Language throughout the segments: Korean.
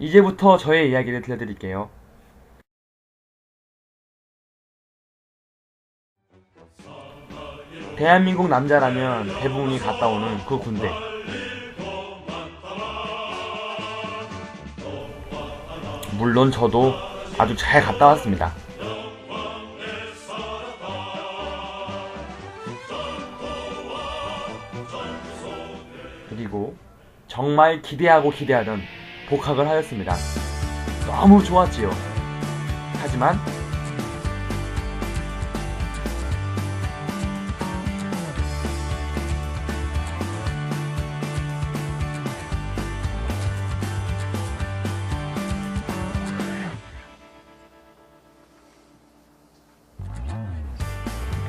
이제부터 저의 이야기를 들려드릴게요. 대한민국 남자라면 대부분이 갔다 오는 그 군대. 물론 저도 아주 잘 갔다 왔습니다. 그리고 정말 기대하고 기대하던 복학을 하였습니다. 너무 좋았지요. 하지만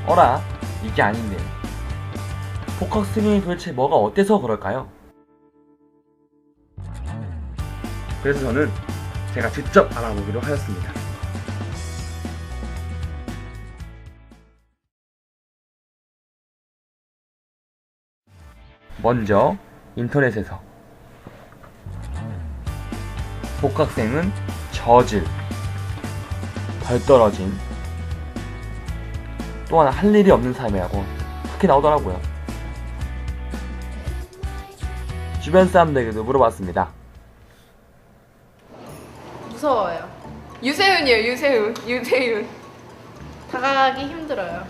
어라 이게 아닌데 복학 승인이 도대체 뭐가 어때서 그럴까요? 그래서 저는 제가 직접 알아보기로 하였습니다. 먼저 인터넷에서 복학생은 저질, 덜 떨어진, 또 하나 할 일이 없는 삶이라고 그렇게 나오더라고요. 주변 사람들에게도 물어봤습니다. 무서워요. 유세윤이요, 유세윤. 유세윤. 다가가기 힘들어요.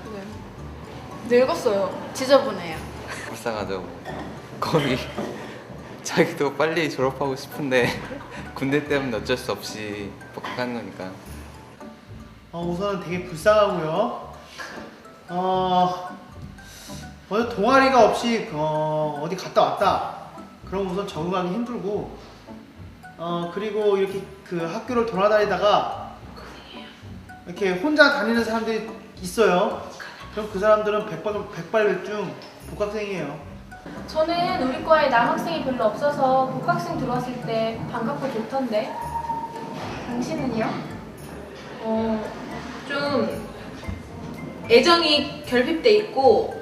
늙었어요. 지저분해요. 불쌍하죠. 거기 자기도 빨리 졸업하고 싶은데 군대 때문에 어쩔 수 없이 복학하는 거니까. 어, 우선은 되게 불쌍하고요. 어, 먼저 동아리가 없이 어, 어디 갔다 왔다. 그럼 우선 적응하기 힘들고, 어, 그리고 이렇게 그 학교를 돌아다니다가 이렇게 혼자 다니는 사람들이 있어요. 그럼 그 사람들은 백발, 백발백중 복학생이에요. 저는 우리 과에 남학생이 별로 없어서 복학생 들어왔을 때 반갑고 좋던데. 당신은요? 어, 좀 애정이 결핍돼 있고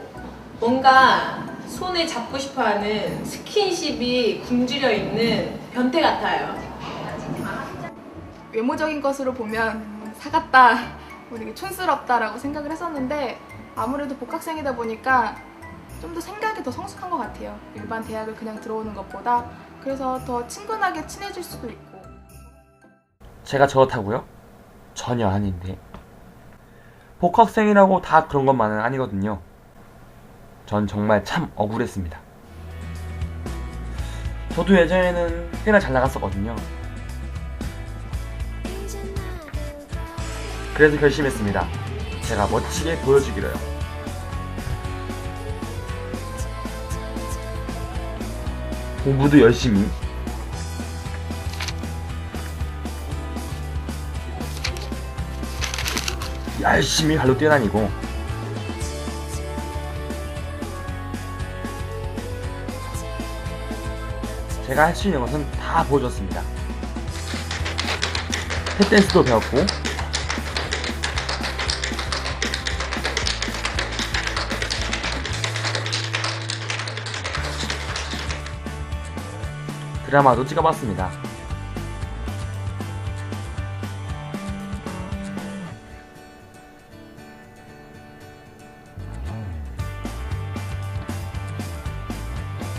뭔가 손에 잡고 싶어하는 스킨십이 굶주려 있는 변태 같아요. 외모적인 것으로 보면 사갔다, 뭐 되게 촌스럽다라고 생각을 했었는데 아무래도 복학생이다 보니까 좀 더 생각이 더 성숙한 것 같아요. 일반 대학을 그냥 들어오는 것보다 그래서 더 친근하게 친해질 수도 있고. 제가 저렇다고요? 전혀 아닌데. 복학생이라고 다 그런 것만은 아니거든요. 전 정말 참 억울했습니다. 저도 예전에는 꽤나 잘 나갔었거든요. 그래서 결심했습니다. 제가 멋지게 보여주기로요. 공부도 열심히 열심히 발로 뛰어다니고 제가 할 수 있는 것은 다 보여줬습니다. 탭댄스도 배웠고 드라마도 찍어봤습니다.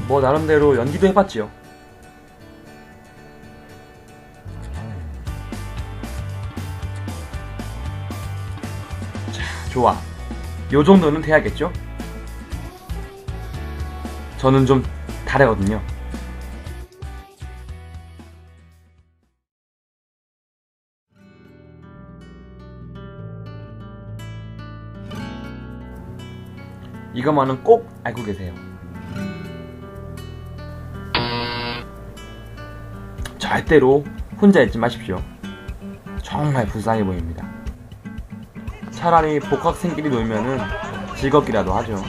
뭐 나름대로 연기도 해봤지요. 좋아. 요 정도는 돼야겠죠? 저는 좀 다르거든요. 이것만은 꼭 알고 계세요. 절대로 혼자 있지 마십시오. 정말 불쌍해 보입니다. 차라리 복학생끼리 놀면은 즐겁기라도 하죠.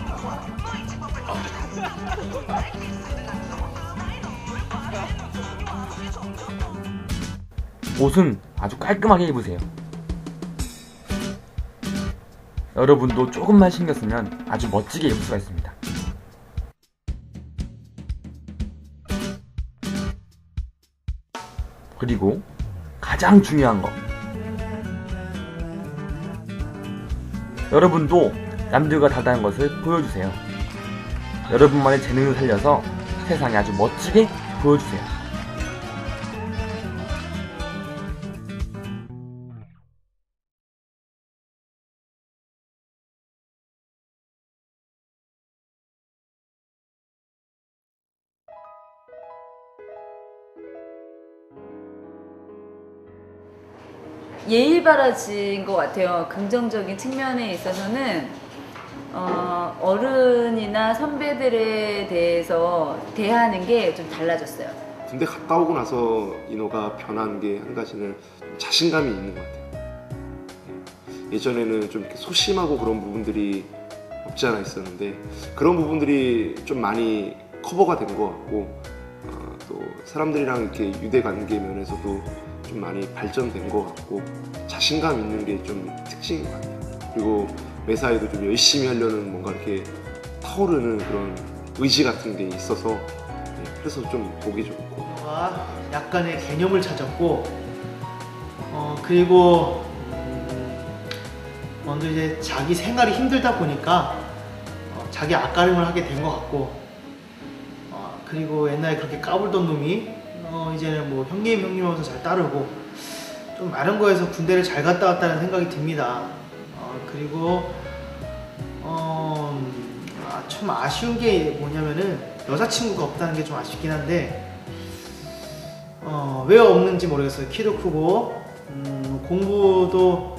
옷은 아주 깔끔하게 입으세요. 여러분도 조금만 신경 쓰면 아주 멋지게 입을 수가 있습니다. 그리고 가장 중요한 거. 여러분도 남들과 다르다는 것을 보여주세요. 여러분만의 재능을 살려서 세상에 아주 멋지게 보여주세요. 예의 바라진 것 같아요. 긍정적인 측면에 있어서는 어, 어른이나 선배들에 대해서 대하는 게 좀 달라졌어요. 군대 갔다 오고 나서 인호가 변한 게 한 가지는 좀 자신감이 있는 것 같아요. 예. 예전에는 좀 이렇게 소심하고 그런 부분들이 없지 않아 있었는데 그런 부분들이 좀 많이 커버가 된 것 같고 어, 또 사람들이랑 이렇게 유대 관계 면에서도 좀 많이 발전된 것 같고 자신감 있는 게 좀 특징인 것 같아요. 그리고 매사에도 좀 열심히 하려는 뭔가 이렇게 타오르는 그런 의지 같은 게 있어서 예, 그래서 좀 보기 좋고 인호가 약간의 개념을 찾았고 어 그리고 음, 먼저 이제 자기 생활이 힘들다 보니까 어, 자기 앞가림을 하게 된 것 같고 어, 그리고 옛날에 그렇게 까불던 놈이 어, 이제는 뭐 형님 형님 하면서 잘 따르고 좀 많은 거에서 군대를 잘 갔다 왔다는 생각이 듭니다. 어, 그리고 어, 음, 아, 참 아쉬운 게 뭐냐면은 여자친구가 없다는 게 좀 아쉽긴 한데 어, 왜 없는지 모르겠어요. 키도 크고 음, 공부도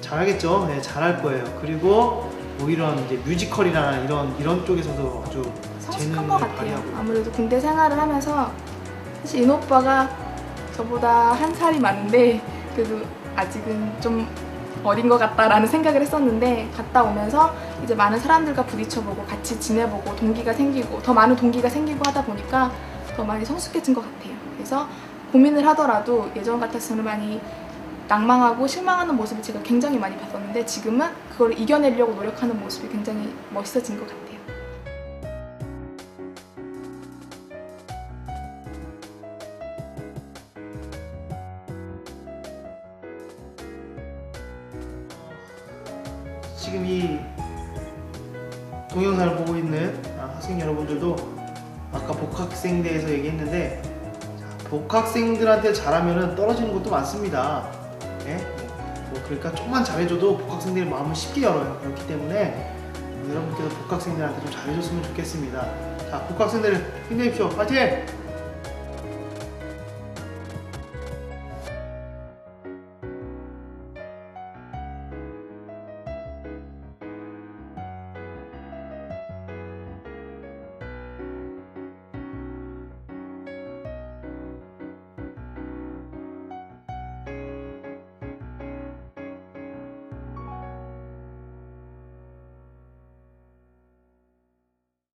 잘하겠죠. 네, 잘할 거예요. 그리고 뭐 이런 이제 뮤지컬이나 이런 이런 쪽에서도 아주 성숙한 재능을 것 같아요. 발휘하고 아무래도 군대 생활을 하면서 사실 인 오빠가 저보다 한 살이 많은데 그래도 아직은 좀 어린 것 같다라는 생각을 했었는데 갔다 오면서 이제 많은 사람들과 부딪혀보고 같이 지내보고 동기가 생기고 더 많은 동기가 생기고 하다 보니까 더 많이 성숙해진 것 같아요. 그래서 고민을 하더라도 예전 같았으면 많이 낭망하고 실망하는 모습을 제가 굉장히 많이 봤었는데 지금은 그걸 이겨내려고 노력하는 모습이 굉장히 멋있어진 것 같아요. 지금 이 동영상을 보고 있는 아, 학생 여러분들도 아까 복학생대에서 얘기했는데 자, 복학생들한테 잘하면 떨어지는 것도 많습니다. 예? 뭐 그러니까 조금만 잘해줘도 복학생들의 마음을 쉽게 열어요. 그렇기 때문에 여러분께서 복학생들한테 좀 잘해줬으면 좋겠습니다. 자, 복학생들 힘내십시오. 파이팅!